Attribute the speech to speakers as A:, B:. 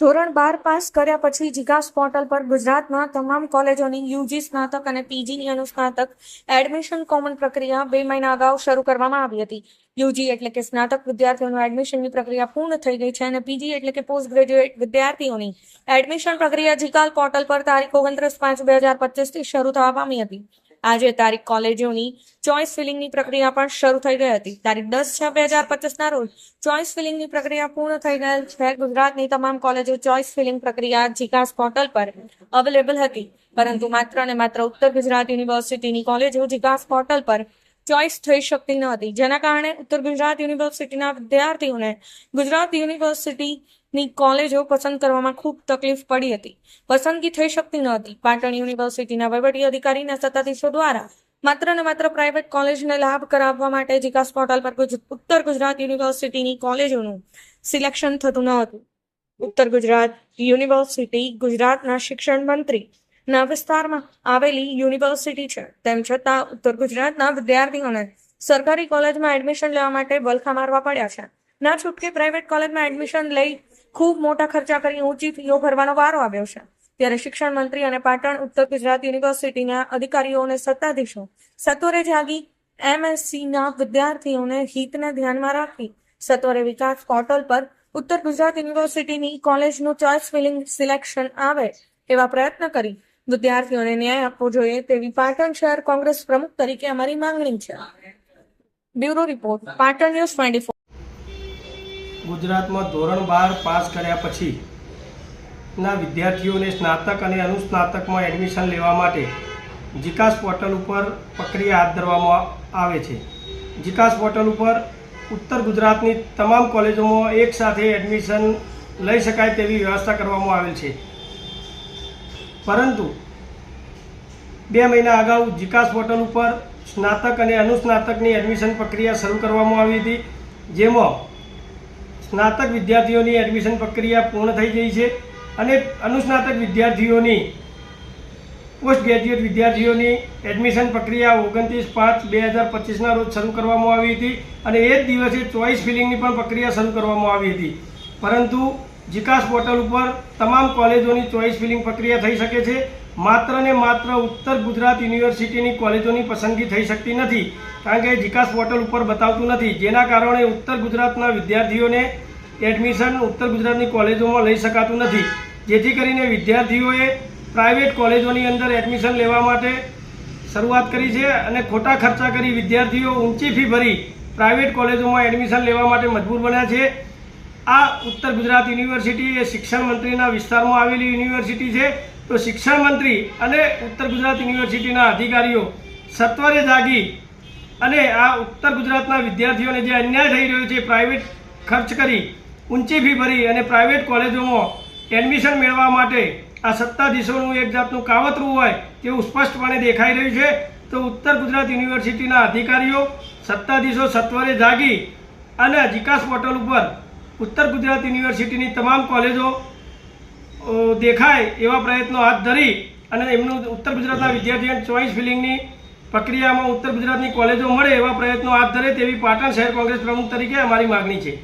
A: ધોરણ બાર પાસ કર્યા પછી જીગાસ પોર્ટલ પર ગુજરાતમાં તમામ કોલેજોની યુજી સ્નાતક અને પીજીની અનુસ્નાતક એડમિશન કોમન પ્રક્રિયા બે મહિના અગાઉ શરૂ કરવામાં આવી હતી. યુજી એટલે કે સ્નાતક વિદ્યાર્થીઓનું એડમિશનની પ્રક્રિયા પૂર્ણ થઈ ગઈ છે અને પીજી એટલે કે પોસ્ટ ગ્રેજ્યુએટ વિદ્યાર્થીઓની એડમિશન પ્રક્રિયા જીકાલ પોર્ટલ પર તારીખ ઓગણત્રીસ પાંચ બે હજાર પચીસથી શરૂ થવા પામી હતી. આજે તારીખ કોલેજોની ચોઇસ ફિલિંગની પ્રક્રિયા પણ શરૂ થઈ ગઈ હતી. તારીખ દસ છ બે હજાર પચીસના રોજ ચોઇસ ફિલિંગની પ્રક્રિયા પૂર્ણ થઈ ગયેલ. છે ગુજરાતની તમામ કોલેજો ચોઇસ ફિલિંગ પ્રક્રિયા જીકાસ પોર્ટલ પર અવેલેબલ હતી. પરંતુ માત્ર ને માત્ર ઉત્તર ગુજરાત યુનિવર્સિટીની કોલેજો જીકાસ પોર્ટલ પર ચોઇસ થઈ શકતી ન હતી. જેના કારણે ઉત્તર ગુજરાત યુનિવર્સિટીના વિદ્યાર્થીઓને ગુજરાત યુનિવર્સિટીની કોલેજો પસંદ કરવામાં ખૂબ તકલીફ પડી હતી. પસંદગી થઈ શકતી ન હતી. પાટણ યુનિવર્સિટીના વહીવટી અધિકારીના સત્તાધીશો દ્વારા માત્ર ને માત્ર પ્રાઇવેટ કોલેજને લાભ કરાવવા માટે જીકાસ પોર્ટલ પર ઉત્તર ગુજરાત યુનિવર્સિટીની કોલેજોનું સિલેક્શન થતું ન હતું. ઉત્તર ગુજરાત યુનિવર્સિટી ગુજરાતના શિક્ષણ મંત્રી ના વિસ્તારમાં આવેલી યુનિવર્સિટી છે. તેમ છતાં ઉત્તર ગુજરાતના વિદ્યાર્થીઓને સરકારી કોલેજમાં એડમિશન લેવા માટે વલખા મારવા પડ્યા છે. ના છૂટકે પ્રાઇવેટ કોલેજમાં એડમિશન લઈ ખૂબ મોટા ખર્ચા કરી ઊંચી ફીઓ ભરવાનો વારો આવ્યો છે. ત્યારે શિક્ષણ મંત્રી અને પાટણ ઉત્તર ગુજરાત યુનિવર્સિટીના અધિકારીઓ અને સત્તાધીશો સત્વરે જાગી એમએસસીના વિદ્યાર્થીઓને હિતને ધ્યાનમાં રાખી સત્વરે વિકાસ પોર્ટલ પર ઉત્તર ગુજરાત યુનિવર્સિટીની કોલેજનું ચોઇસ ફિલિંગ સિલેક્શન આવે એવા પ્રયત્ન કરી વિદ્યાર્થીઓને ન્યાય આપવો જોઈએ તેવી પાટણ શહેર કોંગ્રેસ પ્રમુખ તરીકે અમારી માંગણી છે. Bureau report, Patan news twenty four.
B: ગુજરાતમાં ધોરણ બાર પાસ કર્યા પછી ના વિદ્યાર્થીઓને સ્નાતક અને અનુસ્નાતકમાં એડમિશન લેવા માટે જીકાસ પોર્ટલ ઉપર પ્રક્રિયા હાથ ધરવામાં આવે છે. જીકાસ પોર્ટલ ઉપર ઉત્તર ગુજરાતની તમામ કોલેજોમાં એક સાથે એડમિશન લઈ શકાય તેવી વ્યવસ્થા કરવામાં આવેલ છે. પરંતુ બે મહિના અગાઉ જીકાસ પોર્ટલ ઉપર સ્નાતક અને અનુસ્નાતકની એડમિશન પ્રક્રિયા શરૂ કરવામાં આવી હતી, જેમાં સ્નાતક વિદ્યાર્થીઓની એડમિશન પ્રક્રિયા પૂર્ણ થઈ ગઈ છે અને અનુસ્નાતક વિદ્યાર્થીઓની પોસ્ટ ગ્રેજ્યુએટ વિદ્યાર્થીઓની એડમિશન પ્રક્રિયા ઓગણત્રીસ પાંચ બે હજાર પચીસના રોજ શરૂ કરવામાં આવી હતી અને એ જ દિવસે ચોઈસ ફિલિંગની પણ પ્રક્રિયા શરૂ કરવામાં આવી હતી. પરંતુ જીકાસ પોર્ટલ ઉપર તમામ કોલેજોની ચોઈસ ફિલિંગ પ્રક્રિયા થઈ શકે છે માત્ર ને માત્ર ઉત્તર ગુજરાત યુનિવર્સિટીની કોલેજોની પસંદગી થઈ શકતી નથી, કારણ કે જીકાસ પોર્ટલ ઉપર બતાવતું નથી. જેના કારણે ઉત્તર ગુજરાતના વિદ્યાર્થીઓને એડમિશન ઉત્તર ગુજરાતની કોલેજોમાં લઈ શકાતું નથી. જેથી કરીને વિદ્યાર્થીઓએ પ્રાઇવેટ કોલેજોની અંદર એડમિશન લેવા માટે શરૂઆત કરી છે અને ખોટા ખર્ચા કરી વિદ્યાર્થીઓ ઊંચી ફી ભરી પ્રાઇવેટ કોલેજોમાં એડમિશન લેવા માટે મજબૂર બન્યા છે. આ ઉત્તર ગુજરાત યુનિવર્સિટી એ શિક્ષણ મંત્રીના વિસ્તારમાં આવેલી યુનિવર્સિટી છે. તો શિક્ષણ મંત્રી અને ઉત્તર ગુજરાત યુનિવર્સિટીના અધિકારીઓ સત્વરે જાગી અને આ ઉત્તર ગુજરાતના વિદ્યાર્થીઓને જે અન્યાય થઈ રહ્યો છે પ્રાઇવેટ ખર્ચ કરી, ઊંચી ફી ભરી અને પ્રાઇવેટ કોલેજોમાં એડમિશન મેળવવા માટે આ સત્તાધીશોનું એક જાતનું કાવતરું હોય તેવું સ્પષ્ટપણે દેખાઈ રહ્યું છે, તો ઉત્તર ગુજરાત યુનિવર્સિટીના અધિકારીઓ સત્તાધીશો સત્વરે જાગી અને વિકાસ પોર્ટલ ઉપર ઉત્તર ગુજરાત યુનિવર્સિટીની તમામ કોલેજો દેખાય એવા પ્રયત્નો હાથ ધરી અને એમનું ઉત્તર ગુજરાતના વિદ્યાર્થીઓને ચોઇસ ફિલિંગની પ્રક્રિયામાં ઉત્તર ગુજરાતની કોલેજો મળે એવા પ્રયત્નો હાથ ધરે તેવી પાટણ શહેર કોંગ્રેસ પ્રમુખ તરીકે અમારી માગણી છે.